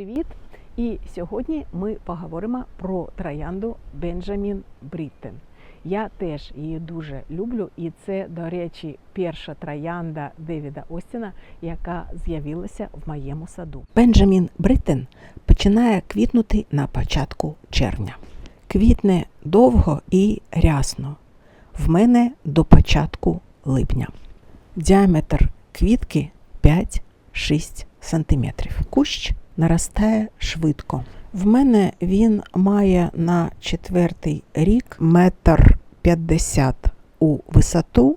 Привіт! І сьогодні ми поговоримо про троянду Бенджамін Бріттен. Я теж її дуже люблю, і це, до речі, перша троянда Девіда Остіна, яка з'явилася в моєму саду. Бенджамін Бриттен починає квітнути на початку червня. Квітне довго і рясно. В мене до початку липня. Діаметр квітки 5-6 см. Кущ наростає швидко. В мене він має на четвертий рік метр 50 у висоту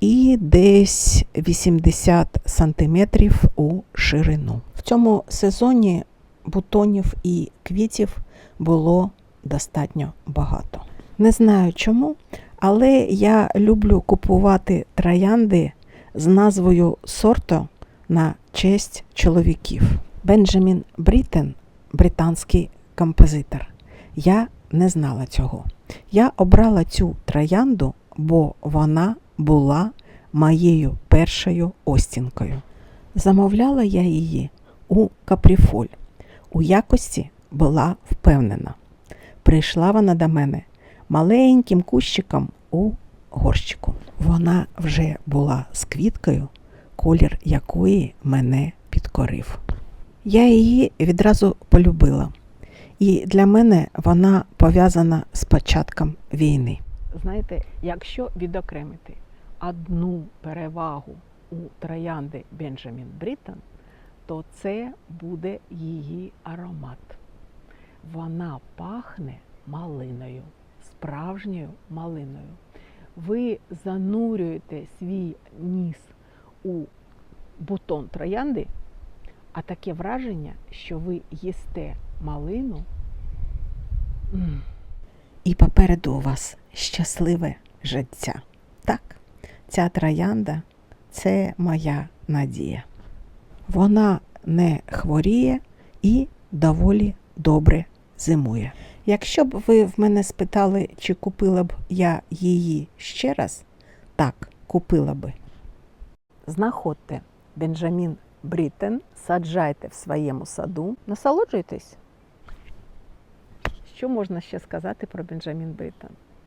і десь 80 сантиметрів у ширину. В цьому сезоні бутонів і квітів було достатньо багато. Не знаю чому, але я люблю купувати троянди з назвою сорту на честь чоловіків. Бенджамін Бріттен – британський композитор. Я не знала цього. Я обрала цю троянду, бо вона була моєю першою остінкою. Замовляла я її у Капріфоль. У якості була впевнена. Прийшла вона до мене маленьким кущиком у горщику. Вона вже була з квіткою, колір якої мене підкорив. Я її відразу полюбила, і для мене вона пов'язана з початком війни. Знаєте, якщо відокремити одну перевагу у троянди Бенджамін Бріттен, то це буде її аромат. Вона пахне малиною, справжньою малиною. Ви занурюєте свій ніс у бутон троянди, а таке враження, що ви їсте малину. І попереду у вас щасливе життя. Так, ця троянда це моя надія. Вона не хворіє і доволі добре зимує. Якщо б ви в мене спитали, чи купила б я її ще раз, так, купила би. Знаходьте Бенджамін Бріттен, саджайте в своєму саду, насолоджуйтесь. Що можна ще сказати про Бенджамін Бріттен?